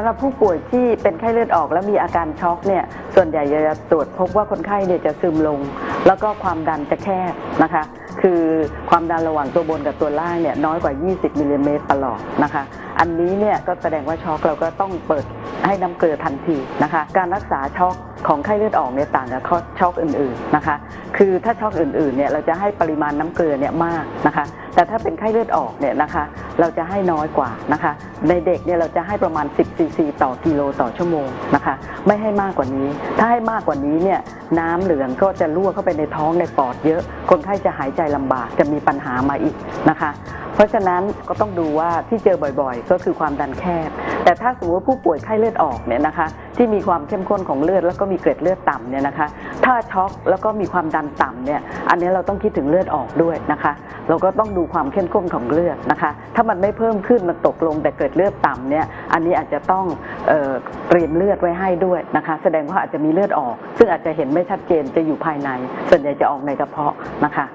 ำหรับผู้ป่วยที่เป็นไข้เลือดออกแล้วมีอาการช็อกเนี่ยส่วนใหญ่จะตรวจพบว่าคนไข้เนี่ยจะซึมลง แล้วก็ความดันจะแคบนะคะคือความดันระหว่างตัวบนกับตัวล่างเนี่ยน้อยกว่า 20มิลลิเมตรประหลอดนะคะ อันนี้เนี่ยก็แสดงว่าช็อกเราก็ต้องเปิดให้น้ำเกลือทันทีนะคะ การรักษาช็อก ของไข้เลือดออกเนี่ยต่างกับช็อกอื่นๆนะคะ คือถ้าช็อกอื่นๆเนี่ยเราจะให้ปริมาณน้ำเกลือเนี่ยมากนะคะ แต่ถ้าเป็นไข้เลือดออกเนี่ยนะคะ เราจะให้น้อยกว่านะคะ ในเด็กเนี่ยเราจะให้ประมาณ 10ซีซีต่อกิโลต่อชั่วโมงนะคะ ไม่ให้มากกว่านี้ ถ้าให้มากกว่านี้เนี่ยน้ำเหลืองก็จะรั่วเข้าไปในท้องในปอดเยอะ คนไข้จะหายใจลำบากจะมีปัญหามาอีกนะคะ เพราะฉะนั้นก็ต้องดูว่าที่เจอบ่อยๆ ก็คือความดันแคบ แต่ถ้าสมมติว่าผู้ป่วยไข้เลือดออกเนี่ยนะคะที่มีความเข้มข้นของเลือดแล้วก็มีเกล็ดเลือดต่ำเนี่ยนะคะ ถ้าช็อกแล้วก็มีความดันต่ำเนี่ยอันนี้เราต้องคิดถึงเลือดออกด้วยนะคะ เราก็ต้องดูความเข้มข้นของเลือดนะคะ ถ้ามันไม่เพิ่มขึ้นมันตกลงแต่เกิดเลือดต่ำเนี่ยอันนี้อาจจะต้องเออเตรียมเลือดไว้ให้ด้วยนะคะ แสดงว่าอาจจะมีเลือดออก ซึ่งอาจจะเห็นไม่ชัดเจนจะอยู่ภายใน ส่วนใหญ่จะออกในกระเพาะนะคะ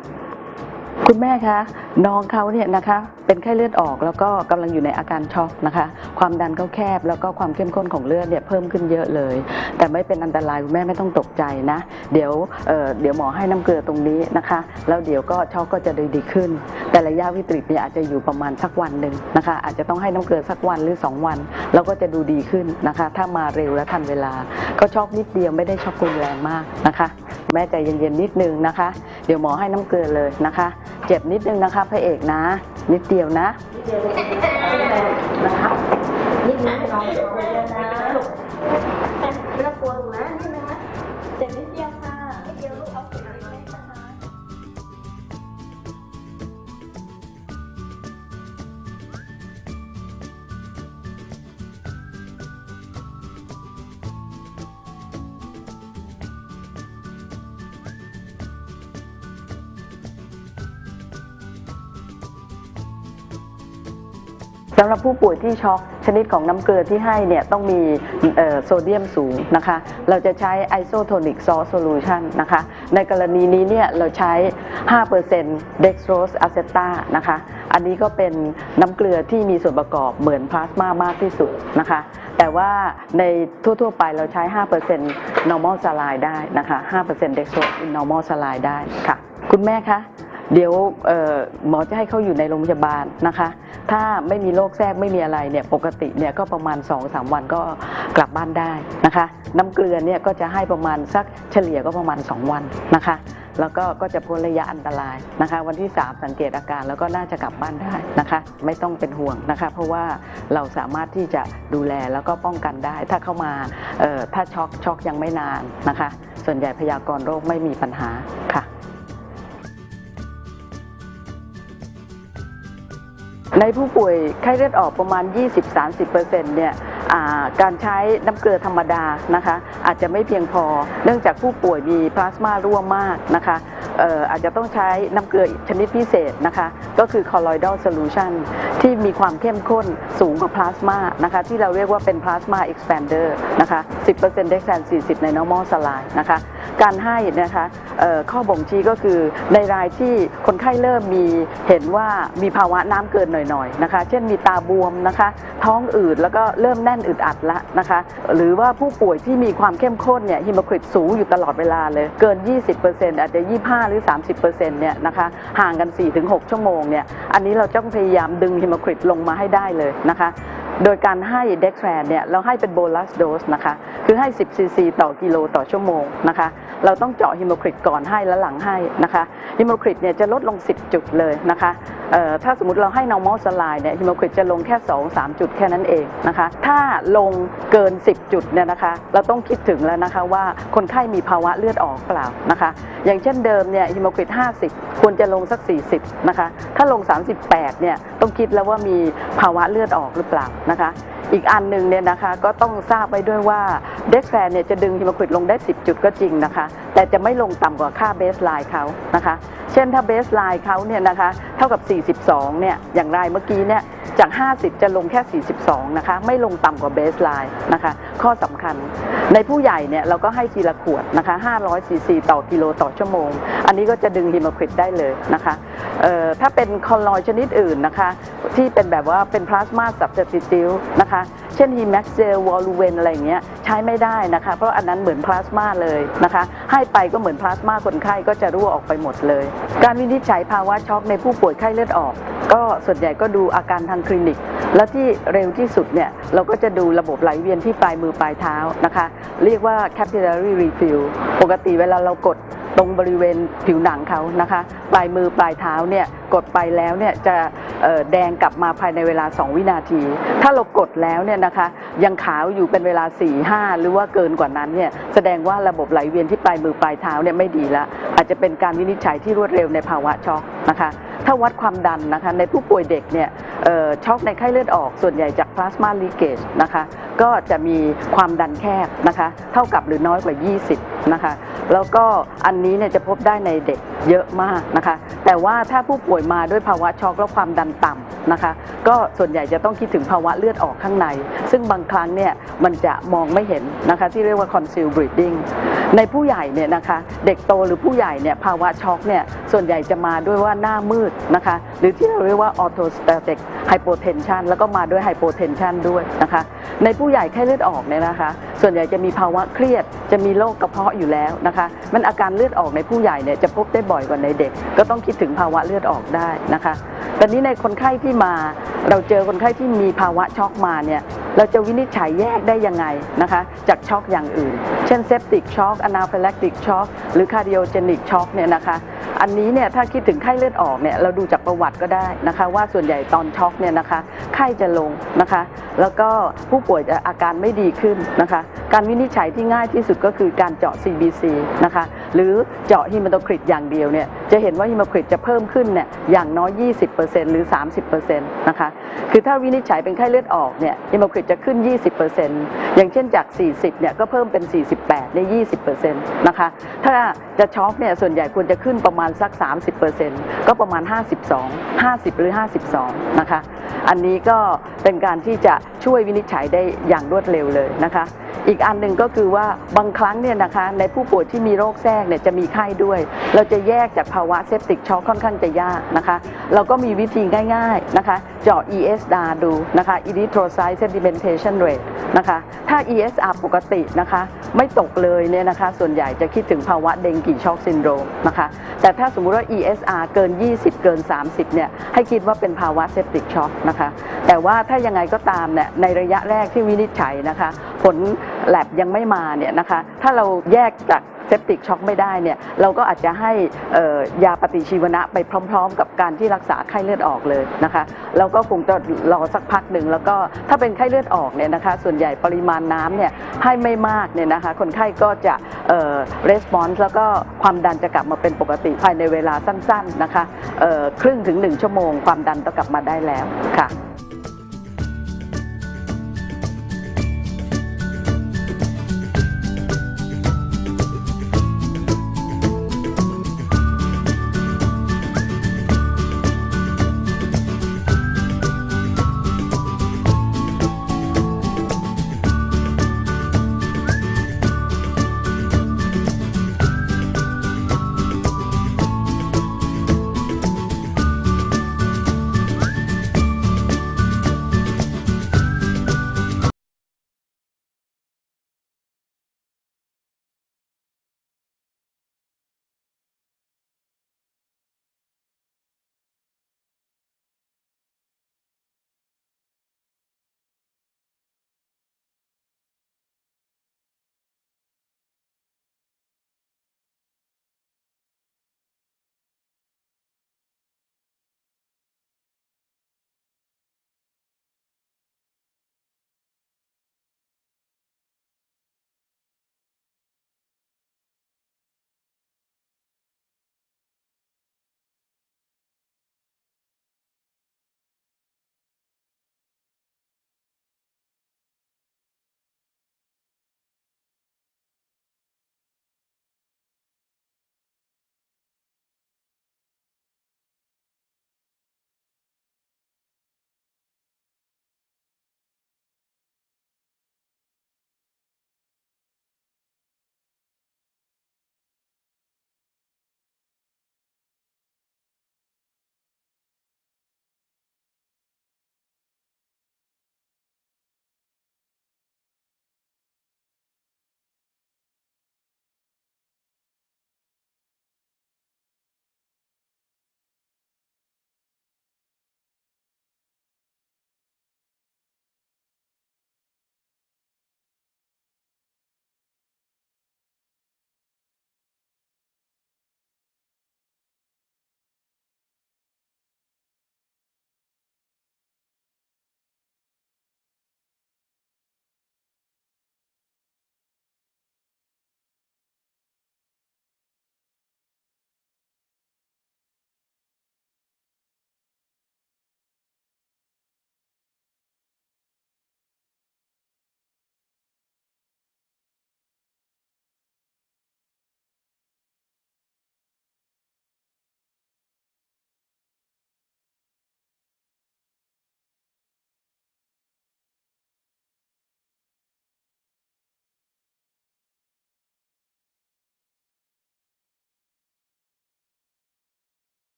คุณแม่คะน้องเขาเนี่ยนะคะเป็นไข้เลือดออกแล้วก็กำลังอยู่ในอาการช็อกนะคะ ความดันเขาแคบแล้วก็ความเข้มข้นของเลือดเนี่ยเพิ่มขึ้นเยอะเลย แต่ไม่เป็นอันตรายคุณแม่ไม่ต้องตกใจนะ เดี๋ยวเเดี๋ยวหมอให้น้ำเกลือตรงนี้นะคะ แล้วเดี๋ยวก็ช็อกก็จะดีดีขึ้น แต่ระยะวิกฤตเนี่ยอาจจะอยู่ประมาณสักวันหนึ่งนะคะ อาจจะต้องให้น้ำเกลือสักวันหรือ 2 วัน แล้วก็จะดูดีขึ้นนะคะ ถ้ามาเร็วและทันเวลา ก็ช็อกนิดเดียวไม่ได้ช็อกรุนแรงมากนะคะ แม่ใจเย็นๆนิดนึงนะคะ เดี๋ยวหมอให้น้ำเกลือเลยนะคะเจ็บนิดนึงนะคะพระเอกนะ นิดเดียวนะนะคะนิดนึงน้อง สำหรับผู้ป่วยที่ช็อกชนิดของน้ำเกลือที่ให้เนี่ยต้องมีโซเดียมสูงนะคะ เราจะใช้ไอโซโทนิกซอสโซลูชันนะคะ ในกรณีนี้เนี่ยเราใช้5% dextrose aceta นะคะ อันนี้ก็เป็นน้ำเกลือที่มีส่วนประกอบเหมือนพลาสมามากที่สุดนะคะ แต่ว่าในทั่ว ๆ ไปเราใช้ 5% normal saline ได้นะคะ5% dextrose in normal saline ได้ค่ะ คุณแม่คะ เดี๋ยวหมอจะให้เขาอยู่ในโรงพยาบาลนะคะ ถ้าไม่มีโรคแทรกไม่มีอะไรเนี่ยปกติเนี่ยก็ประมาณ 2-3 วันก็กลับบ้านได้นะคะ น้ำเกลือเนี่ยก็จะให้ประมาณสักเฉลี่ยก็ประมาณ 2 วันนะคะแล้วก็ก็จะพ้นระยะอันตรายนะคะ วันที่ 3 สังเกตอาการแล้วก็น่าจะกลับบ้านได้นะคะ ไม่ต้องเป็นห่วงนะคะ เพราะว่าเราสามารถที่จะดูแลแล้วก็ป้องกันได้ ถ้าเข้ามาถ้าช็อกช็อกยังไม่นานนะคะ ส่วนใหญ่พยากรณ์โรคไม่มีปัญหาค่ะ ในผู้ป่วยไข้เลือดออกประมาณ 20-30%เนี่ยการใช้น้ำเกลือธรรมดานะคะอาจจะไม่เพียงพอ เนื่องจากผู้ป่วยมีพลาสมาร่วมมากนะคะอออาจจะต้องใช้น้ำเกลือชนิดพิเศษนะคะก็คือ colloidal solution ที่มีความเข้มข้นสูงกว่าพลาสมานะคะที่เราเรียกว่าเป็นพลาสมา expander นะคะ 10% d e x a n 40 ใน normal saline นะคะ การให้นะคะข้อบ่งชี้ก็คือในรายที่คนไข้เริ่มมีเห็นว่ามีภาวะน้ำเกินหน่อยๆนะคะ เช่นมีตาบวมนะคะ ท้องอืดแล้วก็เริ่มแน่นอึดอัดละนะคะ หรือว่าผู้ป่วยที่มีความเข้มข้นเนี่ยฮิโมคริตสูงอยู่ตลอดเวลาเลยเกิน 20%อาจจะ 25 หรือ 30%เนี่ยนะคะห่างกัน 4-6 ชั่วโมงเนี่ยอันนี้เราต้องพยายามดึงฮิโมคริตลงมาให้ได้เลยนะคะ โดยการให้เด็กแทรนเนี่ยเราให้เป็นโบลัสโดสนะคะ คือให้ 10 ซีซี ต่อกิโลต่อชั่วโมงนะคะ เราต้องเจาะฮิโมคริตก่อนให้และหลังให้นะคะฮิโมคริตเนี่ยจะลดลง 10 จุดเลยนะคะถ้าสมมติเราให้ normal saline เนี่ยฮิโมคริตจะลงแค่ 2-3 จุดแค่นั้นเองนะคะ ถ้าลงเกิน 10 จุดเนี่ยนะคะ เราต้องคิดถึงแล้วนะคะว่าคนไข้มีภาวะเลือดออกเปล่านะคะ อย่างเช่นเดิมเนี่ยฮิโมคริต 50 ควรจะลงสัก 40 นะคะ ถ้าลง 38 เนี่ยต้องคิดแล้วว่ามีภาวะเลือดออกหรือเปล่านะคะ อีกอันหนึ่งเนี่ยนะคะก็ต้องทราบไว้ด้วยว่าเด็กแฟนเนี่ยจะดึงฮิโมควิดลงได้ 10 จุดก็จริงนะคะ แต่จะไม่ลงต่ำกว่าค่าเบสไลน์เขานะคะ เช่นถ้าเบสไลน์เขาเนี่ยนะคะเท่ากับ 42เนี่ยอย่างไรเมื่อกี้เนี่ยจาก 50 จะลงแค่ 42 นะคะ ไม่ลงต่ำกว่าเบสไลน์นะคะ ข้อสำคัญ ในผู้ใหญ่เนี่ยเราก็ให้ทีละขวดนะคะ 500ซีซีต่อกิโลต่อชั่วโมง อันนี้ก็จะดึงฮีโมคริตได้เลยนะคะเอ่อถ้าเป็นคอลลอยชนิดอื่นนะคะ ที่เป็นแบบว่าเป็นพลาสมาสับสติติลนะคะ เช่นฮีแม็กเซลวอลูเวนอะไรเงี้ยใช้ไม่ได้นะคะ เพราะอันนั้นเหมือนพลาสมาเลยนะคะ ให้ไปก็เหมือนพลาสมาคนไข้ก็จะรั่วออกไปหมดเลย การวินิจฉัยภาวะช็อกในผู้ป่วยไข้เลือดออก ก็ส่วนใหญ่ก็ดูอาการทางคลินิก แล้วที่เร็วที่สุดเนี่ยเราก็จะดูระบบไหลเวียนที่ปลายมือปลายเท้านะคะ เรียกว่า capillary refill ปกติเวลาเรากดตรงบริเวณผิวหนังเขานะคะ ปลายมือปลายเท้าเนี่ยกดไปแล้วเนี่ยจะ แดงกลับมาภายในเวลา 2 วินาที ถ้าเรากดแล้วเนี่ยนะคะยังขาวอยู่เป็นเวลา 4 5 หรือว่าเกินกว่านั้นเนี่ยแสดงว่าระบบไหลเวียนที่ปลายมือปลายเท้าเนี่ยไม่ดีละอาจจะเป็นการวินิจฉัยที่รวดเร็วในภาวะช็อกนะคะถ้าวัดความดันนะคะในผู้ป่วยเด็กเนี่ยช็อกในไข้เลือดออกส่วนใหญ่จากพลาสมาลีเกจนะคะก็จะมีความดันแคบนะคะเท่ากับหรือน้อยกว่า 20นะคะแล้วก็อันนี้เนี่ยจะพบได้ในเด็กเยอะมากนะคะแต่ว่าถ้าผู้ป่วยมาด้วยภาวะช็อกและความดันต่ำนะคะ ก็ส่วนใหญ่จะต้องคิดถึงภาวะเลือดออกข้างใน ซึ่งบางครั้งเนี่ยมันจะมองไม่เห็นนะคะที่เรียกว่า conceal bleeding ในผู้ใหญ่เนี่ยนะคะเด็กโตหรือผู้ใหญ่เนี่ยภาวะช็อกเนี่ยส่วนใหญ่จะมาด้วยว่าหน้ามืดนะคะหรือที่เราเรียกว่า orthostatic hypotension แล้วก็มาด้วย hypotension ด้วยนะคะในผู้ใหญ่ไข้เลือดออกเนี่ยนะคะ ส่วนใหญ่จะมีภาวะเครียด จะมีโรคกระเพาะอยู่แล้วนะคะมันอาการเลือดออกในผู้ใหญ่เนี่ยจะพบได้บ่อยกว่าในเด็ก ก็ต้องคิดถึงภาวะเลือดออกได้นะคะ ตอนนี้ในคนไข้ที่มา เราเจอคนไข้ที่มีภาวะช็อกมาเนี่ยเราจะวินิจฉัยแยกได้ยังไงนะคะ จากช็อกอย่างอื่น เช่นเซปติกช็อกอนาฟิลักติกช็อกหรือคาร์ดิโอเจนิกช็อกเนี่ยนะคะ อันนี้เนี่ยถ้าคิดถึงไข้เลือดออกเนี่ยเราดูจากประวัติก็ได้นะคะ ว่าส่วนใหญ่ตอนช็อกเนี่ยนะคะ ไข้จะลงนะคะ แล้วก็ผู้ป่วยจะอาการไม่ดีขึ้นนะคะ การวินิจฉัยที่ง่ายที่สุดก็คือการเจาะ CBC นะคะ หรือเจาะฮิมโตคริตอย่างเดียวเนี่ยจะเห็นว่าฮิมโตคริตจะเพิ่มขึ้นเนี่ยอย่างน้อย 20%หรือ 30%นะคะคือถ้าวินิจฉัยเป็นไข้เลือดออกเนี่ยฮิมโตคริตจะขึ้น 20%อย่างเช่นจาก 40เนี่ยก็เพิ่มเป็น 48ได้20%นะคะถ้าจะช็อกเนี่ยส่วนใหญ่ควรจะขึ้นประมาณสัก 30%ก็ประมาณ 52 50 หรือ 52 นะคะอันนี้ก็เป็นการที่จะช่วยวินิจฉัยได้อย่างรวดเร็วเลยนะคะ อีกอันหนึ่งก็คือว่าบางครั้งเนี่ยนะคะในผู้ป่วยที่มีโรคแทรกเนี่ยจะมีไข้ด้วย เราจะแยกจากภาวะเซปติกช็อกค่อนข้างจะยากนะคะ เราก็มีวิธีง่าย ๆนะคะ เจาะ ESR ดูนะคะ Erythrocyte Sedimentation Rate นะคะถ้า ESR ปกตินะคะไม่ตกเลยเนี่ยนะคะส่วนใหญ่จะคิดถึงภาวะเดงกีช็อกซินโดรมนะคะแต่ถ้าสมมุติว่า ESR เกิน 20 เกิน 30เนี่ยให้คิดว่าเป็นภาวะเซปติกช็อกนะคะแต่ว่าถ้ายังไงก็ตามเนี่ยในระยะแรกที่วินิจฉัยนะคะ ผลแลบยังไม่มาเนี่ยนะคะถ้าเราแยกจาก เซปติกช็อกไม่ได้เนี่ยเราก็อาจจะให้ยาปฏิชีวนะไปพร้อม ๆ กับการที่รักษาไข้เลือดออกเลยนะคะแล้วก็คงจะรอสักพักหนึ่งแล้วก็ถ้าเป็นไข้เลือดออกเนี่ยนะคะส่วนใหญ่ปริมาณน้ำเนี่ยให้ไม่มากเนี่ยนะคะคนไข้ก็จะเอ่อ response แล้วก็ความดันจะกลับมาเป็นปกติภายในเวลาสั้นๆนะคะครึ่งถึงหนึ่งชั่วโมง ความดันต้องกลับมาได้แล้วค่ะ